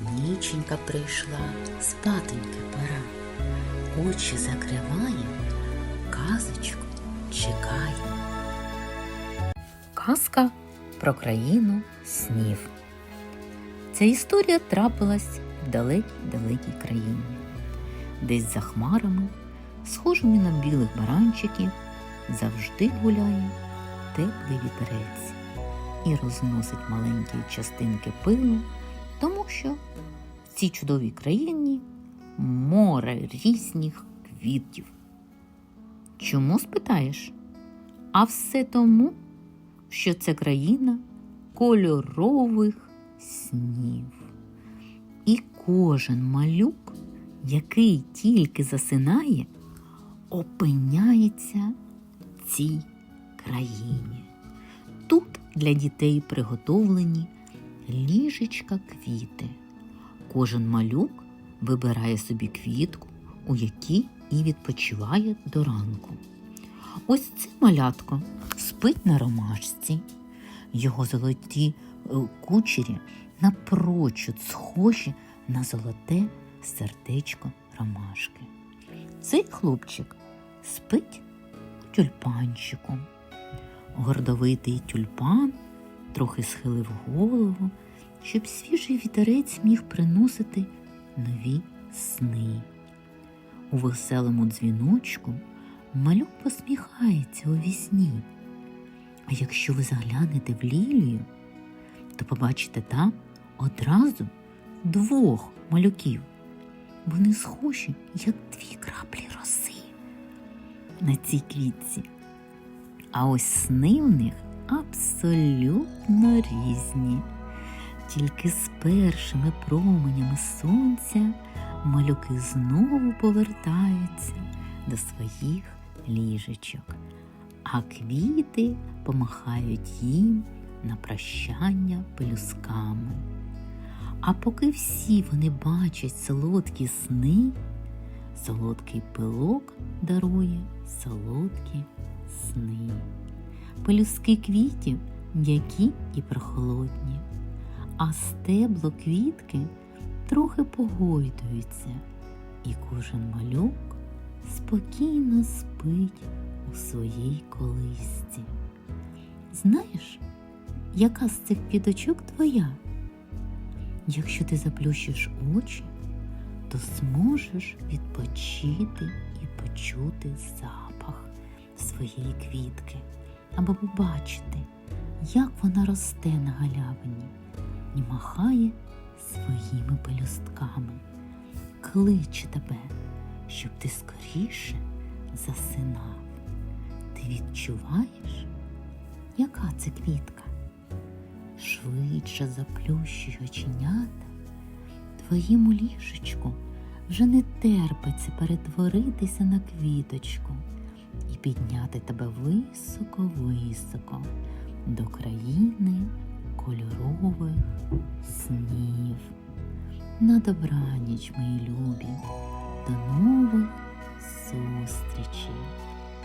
Ніченька прийшла, спатоньки пора. Очі закриває, казочку чекає. Казка про країну снів. Ця історія трапилась в далекій-далекій країні. Десь за хмарами, схожими на білих баранчиків, завжди гуляє теплий вітерець і розносить маленькі частинки пилу, тому що в цій чудовій країні море різних квітів. Чому спитаєш? А все тому, що це країна кольорових снів. І кожен малюк, який тільки засинає, опиняється в цій країні. Тут для дітей приготовлені ліжечка квіти. Кожен малюк вибирає собі квітку, у якій і відпочиває до ранку. Ось це малятко спить на ромашці. Його золоті е, кучері напрочуд схожі на золоте сердечко ромашки. Цей хлопчик спить у тюльпанчику. Гордовитий тюльпан трохи схилив голову, щоб свіжий вітерець міг приносити нові сни. У веселому дзвіночку малюк посміхається у вісні. А якщо ви заглянете в лілію, то побачите там одразу двох малюків. Вони схожі, як дві краплі роси на цій квітці. А ось сни в них абсолютно різні. Тільки з першими променями сонця малюки знову повертаються до своїх ліжечок, а квіти помахають їм на прощання пелюсками. А поки всі вони бачать солодкі сни, солодкий пилок дарує солодкі сни. Пелюски квітів м'які і прохолодні, а стебло квітки трохи погойдуються, і кожен малюк спокійно спить у своїй колисці. Знаєш, яка з цих квіточок твоя? Якщо ти заплющиш очі, то зможеш відпочити і почути запах своєї квітки або побачити, як вона росте на галявині і махає своїми пелюстками, кличе тебе, щоб ти скоріше засинав. Ти відчуваєш, яка це квітка? Швидше заплющуй оченята, твоєму ліжечку вже не терпиться перетворитися на квіточку підняти тебе високо-високо до країни кольорових снів. На добраніч, мої любі, до нових зустрічей!